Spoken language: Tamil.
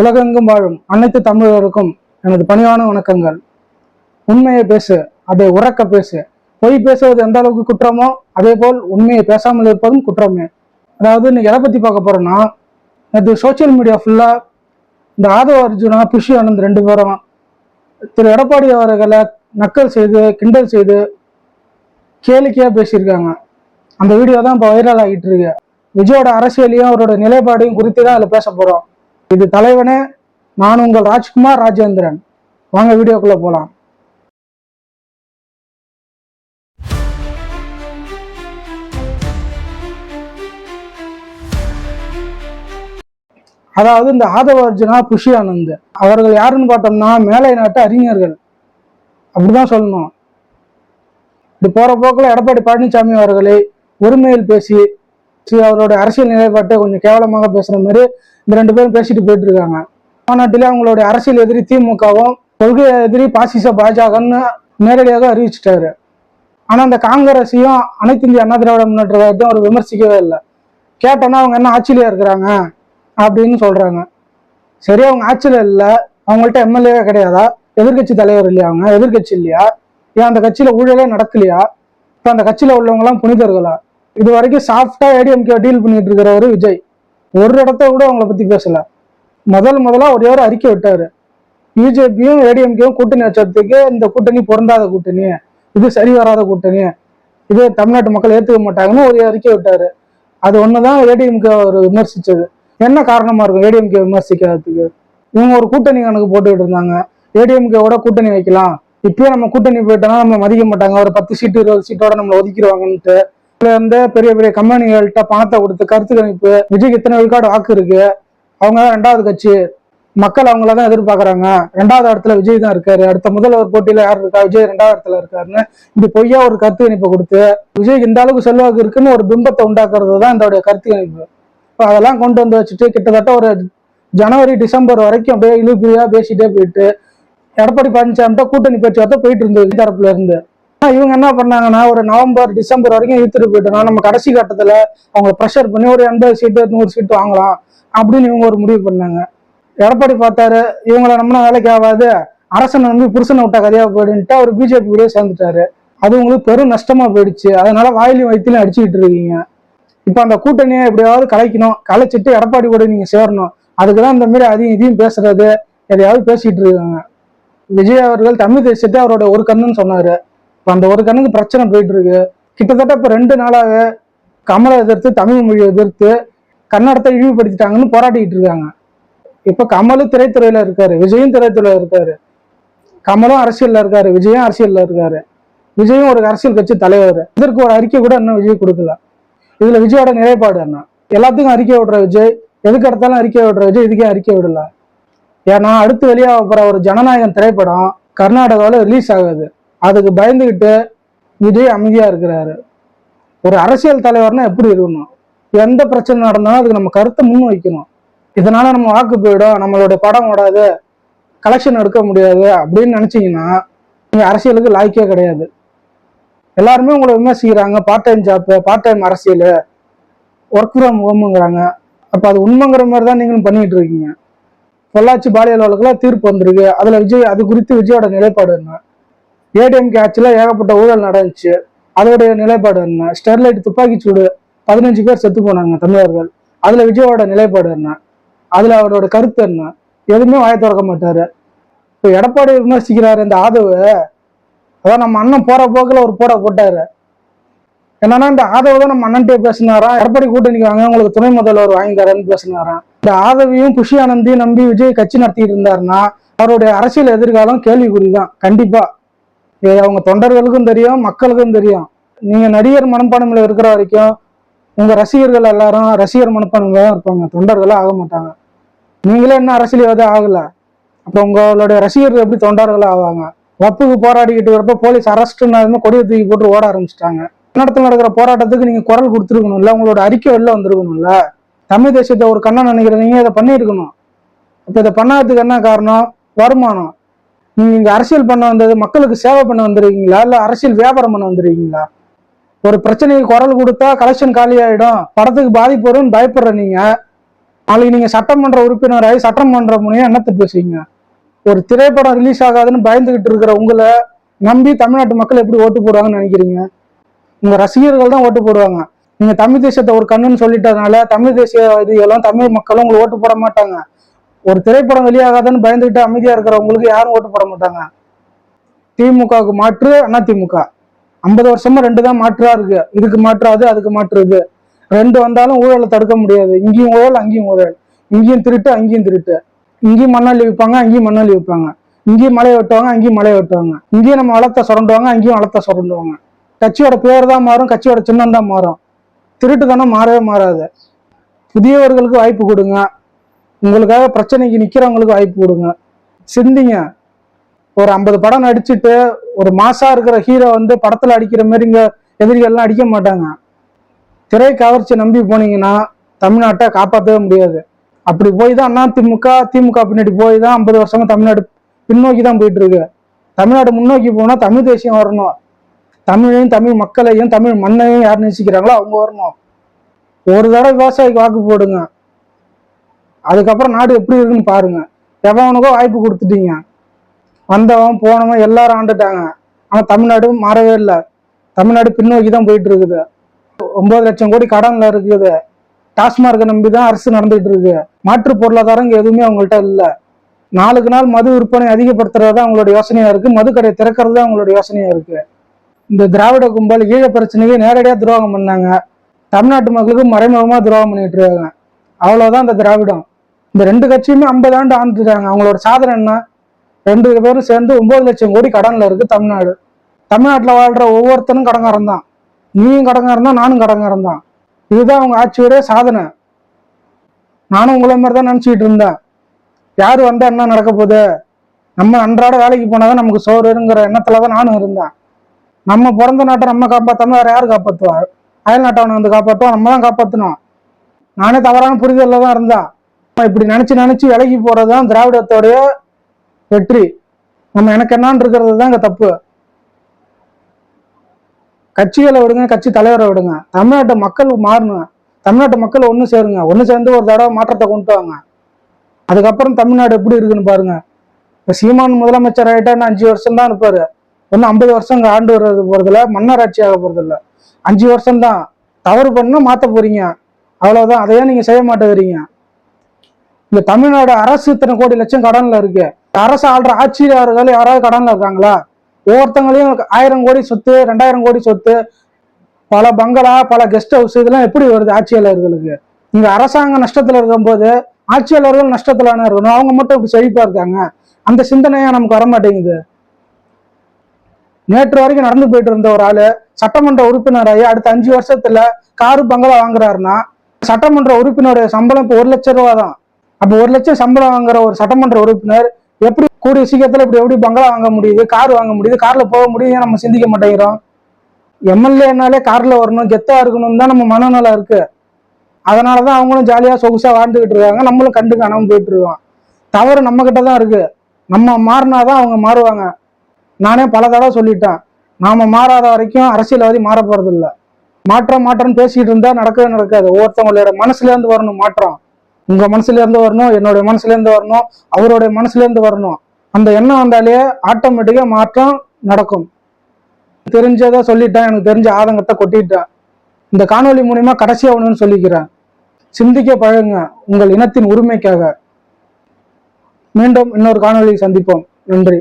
உலகெங்கும் வாழும் அனைத்து தமிழருக்கும் எனது பணிவான வணக்கங்கள். உண்மையை பேசு அதை உறக்க பேசு. பொய் பேசுவது எந்த அளவுக்கு குற்றமோ அதே போல் உண்மையை பேசாமல் இருப்பதும் குற்றமே. அதாவது இன்னைக்கு எதை பற்றி பார்க்க போறோம்னா நேற்று சோஷியல் மீடியா ஃபுல்லாக இந்த ஆதவ அர்ஜுனா புஷி ஆனந்த் ரெண்டு பேரும் திரு எடப்பாடி அவர்களை நக்கல் செய்து கிண்டல் செய்து கேளிக்கையாக பேசியிருக்காங்க. அந்த வீடியோ தான் இப்போ வைரல் ஆகிட்டு இருக்கு. விஜயோட அரசியலையும் அவரோட நிலைப்பாடையும் குறித்து தான் அதில் பேச போகிறோம் இது தலைவனே நான் உங்கள் ராஜ்குமார் ராஜேந்திரன். வாங்க வீடியோக்குள்ள போலாம். அதாவது இந்த ஆதவர்ஜனா புஷி ஆனந்த். அவர்கள் யாருன்னு பார்த்தோம்னா மேலை நாட்டு அறிஞர்கள். அப்படிதான் சொல்லணும். இப்படி போற போக்குல எடப்பாடி பழனிசாமி அவர்களை ஒருமையில் பேசி அவரோட அரசியல் நிலைப்பாட்டை கொஞ்சம் கேவலமாக பேசுற மாதிரி இந்த ரெண்டு பேரும் பேசிட்டு போயிட்டு இருக்காங்க மாநாட்டிலே அவங்களுடைய அரசியல் எதிரி திமுகவும் கொள்கை எதிரி பாசிச பாஜகன்னு நேரடியாக அறிவிச்சிட்டாரு. ஆனா அந்த காங்கிரஸையும் அனைத்து இந்திய அண்ணா திராவிட முன்னேற்ற கழகத்தையும் அவர் விமர்சிக்கவே இல்லை. கேட்டோன்னா அவங்க என்ன ஆட்சியிலே இருக்கிறாங்க? அப்படின்னு சொல்றாங்க. சரி அவங்க ஆட்சியில இல்லை. அவங்கள்ட்ட எம்எல்ஏவே கிடையாதா? எதிர்க்கட்சி தலைவர் இல்லையா அவங்க? எதிர்க்கட்சி இல்லையா? ஏன் அந்த கட்சியில ஊழலே நடக்கலையா? இப்ப அந்த கட்சியில உள்ளவங்க எல்லாம் புனிதர்களா? இது வரைக்கும் சாஃப்டா ஏடிஎம்கே டீல் பண்ணிட்டு இருக்கிறவரு விஜய். ஒரு இடத்த கூட அவங்கள பத்தி பேசல. முதல் முதலா ஒரே ஒரு அறிக்கை விட்டாரு. பிஜேபியும் ஏடிஎம்கேயும் கூட்டணி வச்சதுக்கு இந்த கூட்டணி பொருந்தாத கூட்டணி. இது சரி வராத கூட்டணி. இது தமிழ்நாட்டு மக்கள் ஏத்துக்க மாட்டாங்கன்னு ஒரு அறிக்கை விட்டாரு. அது ஒண்ணுதான் ஏடிஎம்கே அவர் விமர்சிச்சது. என்ன காரணமா இருக்கும் ஏடிஎம்கே விமர்சிக்கிறதுக்கு? இவங்க ஒரு கூட்டணி கணக்கு போட்டுக்கிட்டு இருந்தாங்க. ஏடிஎம்கேவோட கூட்டணி வைக்கலாம். இப்பயே நம்ம கூட்டணி போயிட்டோம்னா நம்ம மதிக்க மாட்டாங்க. ஒரு பத்து சீட்டு இருபது சீட்டோட நம்மளை ஒதுக்கிடுவாங்கன்ட்டு இருந்த பெரிய பெரிய கம்பெனிகள்கிட்ட பணத்தை கொடுத்து கருத்து கணிப்பு விஜய்க்கு இத்தனை விழுக்காடு வாக்கு இருக்கு. அவங்க தான் ரெண்டாவது கட்சி. மக்கள் அவங்கள தான் எதிர்பார்க்கறாங்க. ரெண்டாவது இடத்துல விஜய் தான் இருக்காரு. அடுத்த முதல்வர் போட்டியில யார் இருக்கா? விஜய் ரெண்டாவது இடத்துல இருக்காருன்னு இப்படி பொய்யா ஒரு கருத்து கணிப்பை கொடுத்து விஜய்க்கு இந்த அளவுக்கு செல்வாக்கு இருக்குன்னு ஒரு பிம்பத்தை உண்டாக்குறது தான் இதோடைய கருத்து கணிப்பு. இப்போ அதெல்லாம் கொண்டு வந்து வச்சுட்டு கிட்டத்தட்ட ஒரு ஜனவரி டிசம்பர் வரைக்கும் அப்படியே இழுப்பியா பேசிட்டே போயிட்டு எடப்பாடி பழனிசாமி கூட்டணி பேச்சுவார்த்தை போயிட்டு இருந்தது தரப்புல இருந்து. இவங்க என்ன பண்ணாங்கன்னா ஒரு நவம்பர் டிசம்பர் வரைக்கும் இழுத்துட்டு போயிட்டோம்னா நம்ம கடைசி கட்டத்துல அவங்க ப்ரெஷர் பண்ணி ஒரு எண்பது சீட்டு நூறு சீட்டு வாங்கலாம் அப்படின்னு இவங்க ஒரு முடிவு பண்ணாங்க. எடப்பாடி பார்த்தாரு இவங்கள நம்மனா வேலைக்கு ஆகாது அரசனை நம்பி புருஷனை விட்டா கதையா போயிடுன்ட்டு அவர் பிஜேபி கூட சேர்ந்துட்டாரு. அது உங்களுக்கு பெரும் நஷ்டமா போயிடுச்சு. அதனால வாயிலையும் வயிற்றுலையும் அடிச்சுக்கிட்டு இருக்கீங்க. இப்ப அந்த கூட்டணியை எப்படியாவது கலைக்கணும். கலைச்சிட்டு எடப்பாடி கூட நீங்க சேரணும். அதுக்குதான் இந்த மாதிரி அதையும் இதையும் பேசுறது எதையாவது பேசிட்டு இருக்காங்க. விஜய் அவர்கள் தமிழ் தேசியத்தை அவரோட ஒரு கண்ணுன்னு சொன்னாரு. இப்போ அந்த ஒரு கண்ணுக்கு பிரச்சனை போயிட்டு இருக்கு கிட்டத்தட்ட இப்போ ரெண்டு நாளாக கமலை எதிர்த்து தமிழ் மொழியை எதிர்த்து கன்னடத்தை இழிவுபடுத்திட்டாங்கன்னு போராட்டிக்கிட்டு இருக்காங்க. இப்போ கமலும் திரைத்துறையில இருக்காரு விஜயும் திரைத்துறையில இருக்காரு. கமலும் அரசியல்ல இருக்காரு விஜயும் அரசியல்ல இருக்காரு. விஜயும் ஒரு அரசியல் கட்சி தலைவர். இதற்கு ஒரு அறிக்கை கூட இன்னும் விஜய் கொடுக்கல. இதுல விஜயோட நிலைப்பாடு என்ன? எல்லாத்துக்கும் அறிக்கை விடுற விஜய் எதுக்கு எடுத்தாலும் அறிக்கை விடுற விஜய் இதுக்கே அறிக்கை விடல. ஏன்னா அடுத்து வெளியாக போற ஒரு ஜனநாயகன் திரைப்படம் கர்நாடகாவில் ரிலீஸ் ஆகுது. அதுக்கு பயந்துகிட்டு விஜய் அமைதியா இருக்கிறாரு. ஒரு அரசியல் தலைவர்னா எப்படி இருக்கணும்? எந்த பிரச்சனை நடந்தாலும் அதுக்கு நம்ம கருத்தை முன் வைக்கணும் இதனால நம்ம வாக்கு போயிடும் நம்மளுடைய படம் ஓடாது கலெக்ஷன் எடுக்க முடியாது அப்படின்னு நினைச்சீங்கன்னா நீங்க அரசியலுக்கு லாய்க்கே கிடையாது. எல்லாருமே உங்களை விமர்சிக்கிறாங்க part time job part time அரசியல் ஒர்க் ஃப்ரம் ஹோம்ங்கிறாங்க அப்ப அது உண்மைங்கிற மாதிரி தான் நீங்களும் பண்ணிட்டு இருக்கீங்க. பொள்ளாச்சி பாலியல் வழக்குல தீர்ப்பு வந்திருக்கு. அதுல விஜய் அது குறித்து விஜயோட நிலைப்பாடு என்ன? ஏடிஎம் ஆட்சியில் ஏகப்பட்ட ஊழல் நடந்துச்சு. அதோடைய நிலைப்பாடு என்ன? ஸ்டெர்லைட் துப்பாக்கி சூடு பதினஞ்சு பேர் செத்து போனாங்க தமிழர்கள். அதில் விஜயோட நிலைப்பாடு என்ன? அதில் அவரோட கருத்து என்ன? எதுவுமே வாய திறக்க மாட்டார். இப்போ எடப்பாடி விமர்சிக்கிறாரு இந்த ஆதவு. அதான் நம்ம அண்ணன் போகிற போக்கில் ஒரு போட போட்டார். என்னன்னா இந்த ஆதவ தான் நம்ம அண்ணன்ட்டே பேசினாராம் எடப்பாடி கூட்டணிக்கு வாங்க உங்களுக்கு துணை முதல்வர் வாங்கி தரேன்னு பேசினாராம். இந்த ஆதவியும் குஷி ஆனந்தையும் நம்பி விஜய் கட்சி நடத்திட்டு இருந்தாருன்னா அவருடைய அரசியல் எதிர்காலம் கேள்விக்குறி தான் கண்டிப்பாக இது அவங்க தொண்டர்களுக்கும் தெரியும் மக்களுக்கும் தெரியும். நீங்க நடிகர் மனப்பான்மையில இருக்கிற வரைக்கும் உங்க ரசிகர்கள் எல்லாரும் ரசிகர் மனப்பான்மையில தான் இருப்பாங்க. தொண்டர்களாக ஆக மாட்டாங்க. நீங்களே என்ன அரசியல்வாதி ஆகல. அப்புறம் உங்களுடைய ரசிகர்கள் எப்படி தொண்டர்களாக ஆவாங்க? வப்புக்கு போராடிக்கிட்டு வரப்ப போலீஸ் அரெஸ்ட்னாலுமே கொடியை தூக்கி போட்டு ஓட ஆரம்பிச்சிட்டாங்க. நடத்துல நடக்கிற போராட்டத்துக்கு நீங்க குரல் கொடுத்துருக்கணும்ல உங்களோட அறிக்கை வெளில வந்திருக்கணும்ல. தமிழ் தேசியத்தை ஒரு கண்ணன் நினைக்கிற நீங்க இதை பண்ணியிருக்கணும். இப்ப இதை பண்ணாததுக்கு என்ன காரணம்? வருமானம். நீங்க இங்க அரசியல் பண்ண வந்தது மக்களுக்கு சேவை பண்ண வந்திருக்கீங்களா? இல்ல அரசியல் வியாபாரம் பண்ண வந்திருக்கீங்களா? ஒரு பிரச்சனைக்கு குரல் கொடுத்தா கலெக்ஷன் காலி ஆயிடும். படத்துக்கு பாதிப்பு வரும்னு பயப்படுற நீங்க. நாளைக்கு நீங்க சட்டமன்ற உறுப்பினராகி சட்டமன்ற முனையா என்னத்தை பேசுவீங்க? ஒரு திரைப்படம் ரிலீஸ் ஆகாதுன்னு பயந்துகிட்டு இருக்கிற உங்களை நம்பி தமிழ்நாட்டு மக்கள் எப்படி ஓட்டு போடுவாங்கன்னு நினைக்கிறீங்க? உங்க ரசிகர்கள் தான் ஓட்டு போடுவாங்க. நீங்க தமிழ் தேசியத்தை ஒரு கண்ணுன்னு சொல்லிட்டதுனால தமிழ் தேசிய இதுகளும் தமிழ் மக்களும் உங்களை ஓட்டு போட மாட்டாங்க. ஒரு திரைப்படம் வெளியாகாதுன்னு பயந்துகிட்டு அமைதியா இருக்கிறவங்களுக்கு யாரும் ஓட்டு போட மாட்டாங்க. திமுகவுக்கு மாற்று அண்ணா திமுக. ஐம்பது வருஷமா ரெண்டு தான் மாற்றா இருக்கு. இதுக்கு மாற்றாது அதுக்கு மாற்று இது ரெண்டு வந்தாலும் ஊழலை தடுக்க முடியாது. இங்கேயும் ஊழல் அங்கேயும் ஊழல். இங்கேயும் திருட்டு அங்கேயும் திருட்டு. இங்கேயும் மண்ணாளி வைப்பாங்க அங்கேயும் மண்ணாளி விற்பாங்க. இங்கேயும் மலையை வெட்டுவாங்க அங்கேயும் மலையை வெட்டுவாங்க. இங்கேயும் நம்ம வளத்தை சுரண்டுவாங்க அங்கேயும் வளத்தை சுரண்டுவாங்க. கட்சியோட பேர் தான் மாறும் கட்சியோட சின்னம் தான் மாறும். திருட்டுத்தனம் மாறவே மாறாது. புதியவர்களுக்கு வாய்ப்பு கொடுங்க. உங்களுக்காக பிரச்சனைக்கு நிற்கிறவங்களுக்கு வாய்ப்பு கொடுங்க. சிந்திங்க. ஒரு ஐம்பது படம் நடிச்சுட்டு ஒரு மாசா இருக்கிற ஹீரோ வந்து படத்துல அடிக்கிற மாதிரி இங்க எதிரிகள்லாம் அடிக்க மாட்டாங்க. திரை கவர்ச்சி நம்பி போனீங்கன்னா தமிழ்நாட்டை காப்பாற்றவே முடியாது. அப்படி போய் தான் அண்ணா திமுக திமுக பின்னாடி போய் தான் ஐம்பது வருஷமா தமிழ்நாடு பின்னோக்கி தான் போயிட்டு இருக்கு தமிழ்நாடு முன்னோக்கி போனா தமிழ் தேசியம் வரணும். தமிழையும் தமிழ் மக்களையும் தமிழ் மண்ணையும் யார் நேசிக்கிறாங்களோ அவங்க வரணும். ஒரு தடவை விவசாயிக்கு வாக்கு போடுங்க. அதுக்கப்புறம் நாடு எப்படி இருக்குன்னு பாருங்க. எவனுக்கோ வாய்ப்பு கொடுத்துட்டீங்க. வந்தவன் போனவன் எல்லாரும் ஆண்டுட்டாங்க. ஆனா தமிழ்நாடு மாறவே இல்லை. தமிழ்நாடு பின்னோக்கி தான் போயிட்டு இருக்குது. ஒன்பது லட்சம் கோடி கடன்ல இருக்குது. டாஸ்மார்க்கை நம்பி தான் அரசு நடந்துட்டு இருக்கு. மாற்று பொருளாதாரம் எதுவுமே அவங்கள்ட்ட இல்ல. நாளுக்கு நாள் மது விற்பனை அதிகப்படுத்துறது தான் அவங்களோட யோசனையா இருக்கு. மது கடை திறக்கிறது தான் அவங்களோட யோசனையா இருக்கு. இந்த திராவிட கும்பல் ஈழ பிரச்சனைக்கு நேரடியா துரோகம் பண்ணாங்க. தமிழ்நாட்டு மக்களுக்கு மறைமுகமா துரோகம் பண்ணிட்டு இருக்காங்க. அவ்வளவுதான் இந்த திராவிடம். இந்த ரெண்டு கட்சியுமே ஐம்பது ஆண்டு ஆண்டுட்டாங்க அவங்களோட சாதனை என்ன? ரெண்டு பேரும் சேர்ந்து ஒன்பது லட்சம் கோடி கடனில் இருக்கு தமிழ்நாடு. தமிழ்நாட்டில் வாழ்ற ஒவ்வொருத்தனும் கடங்காரன் தான். நீயும் கடங்காரன் தான் நானும் கடங்காரன் தான். இதுதான் அவங்க ஆட்சியோட சாதனை. நானும் உங்களை மாதிரி தான் நினச்சிக்கிட்டு இருந்தேன். யாரு வந்தால் என்ன நடக்க போகுது? நம்ம அன்றாட வேலைக்கு போனால் தான் நமக்கு சோறுங்கிற எண்ணத்தில் தான் நானும் இருந்தேன். நம்ம பிறந்த நாட்டை நம்ம காப்பாற்றாம வேறு யார் காப்பாத்துவா? அயல் அவனை வந்து காப்பாற்றுவோம் நம்ம தான் காப்பாற்றணும் நானே தவறான புரிதலில் தான் இருந்தேன். இப்படி நினைச்சு நினைச்சு விலகி போறதுதான் திராவிடத்தோடைய வெற்றி. நம்ம எனக்கு என்னான்னு இருக்கிறது தான் இங்க தப்பு. கட்சிகளை விடுங்க கட்சி தலைவரை விடுங்க. தமிழ்நாட்டு மக்கள் மாறணும். தமிழ்நாட்டு மக்கள் ஒன்று சேருங்க. ஒன்று சேர்ந்து ஒரு தடவை மாற்றத்தை கொண்டு வாங்க. அதுக்கப்புறம் தமிழ்நாடு எப்படி இருக்குன்னு பாருங்க. இப்போ சீமான் முதலமைச்சர் ஆகிட்டா அஞ்சு வருஷம் தான் இருப்பாரு. ஒன்றும் ஐம்பது வருஷம் இங்கே ஆண்டு வர்றது போகிறதில்ல மன்னர் ஆட்சி ஆக போகிறதில்ல அஞ்சு வருஷம் தான் தவறு பண்ணால் மாற்ற போறீங்க. அவ்வளவுதான். அதையே நீங்க செய்ய மாட்டேங்கிறீங்க. இந்த தமிழ்நாடு அரசு இத்தனை கோடி லட்சம் கடன்ல இருக்கு. அரசு ஆள்ற ஆட்சியாளர்கள் யாராவது கடன்ல இருக்காங்களா? ஒவ்வொருத்தங்களையும் ஆயிரம் கோடி சொத்து ரெண்டாயிரம் கோடி சொத்து பல பங்களா பல கெஸ்ட் ஹவுஸ் இதெல்லாம் எப்படி வருது ஆட்சியாளர்களுக்கு? இங்க அரசாங்கம் நஷ்டத்துல இருக்கும்போது ஆட்சியாளர்கள் நஷ்டத்துல இருக்கணும் அவங்க மட்டும் இப்படி செழிப்பா இருக்காங்க. அந்த சிந்தனையா நமக்கு வர மாட்டேங்குது நேற்று வரைக்கும் நடந்து போயிட்டு இருந்த ஒரு ஆளு சட்டமன்ற உறுப்பினராகி அடுத்த அஞ்சு வருஷத்துல காரு பங்களா வாங்குறாருன்னா சட்டமன்ற உறுப்பினருடைய சம்பளம் இப்போ ஒரு லட்சம் ரூபா தான் அப்போ ஒரு லட்சம் சம்பளம் வாங்குற ஒரு சட்டமன்ற உறுப்பினர் எப்படி கூடிய சீக்கிரத்துல இப்படி எப்படி பங்களா வாங்க முடியுது? கார் வாங்க முடியுது? கார்ல போக முடியுது? நம்ம சிந்திக்க மாட்டேங்கிறோம்? எம்எல்ஏனாலே கார்ல வரணும் கெத்தா இருக்கணும் தான் நம்ம மனநலம் இருக்கு. அதனாலதான் அவங்களும் ஜாலியா சொகுசா வாழ்ந்துகிட்டு இருக்காங்க. நம்மளும் கண்டு காணாம போயிட்டு இருக்கோம். தவறு நம்ம கிட்ட தான் இருக்கு. நம்ம மாறினாதான் அவங்க மாறுவாங்க. நானே பல தடவை சொல்லிட்டேன். நாம மாறாத வரைக்கும் அரசியல்வாதி மாற போறது இல்ல மாற்றம் மாற்றம்னு பேசிட்டு இருந்தா நடக்கவே நடக்காது. ஒவ்வொருத்தவங்களோட மனசுல இருந்து வரணும் மாற்றம். உங்க மனசுல இருந்து வரணும் என்னுடைய மனசுல இருந்து வரணும் அவருடைய மனசுல இருந்து வரணும். அந்த எண்ணம் வந்தாலே ஆட்டோமேட்டிக்கா மாற்றம் நடக்கும். தெரிஞ்சதை சொல்லிட்டேன் எனக்கு தெரிஞ்ச ஆதங்கத்தை கொட்டிட்டேன். இந்த காணொளி மூலியமா கடைசியா ஒண்ணுன்னு சொல்லிக்கிறேன். சிந்திக்க பழகுங்க உங்கள் இனத்தின் உரிமைக்காக. மீண்டும் இன்னொரு காணொளியை சந்திப்போம். நன்றி.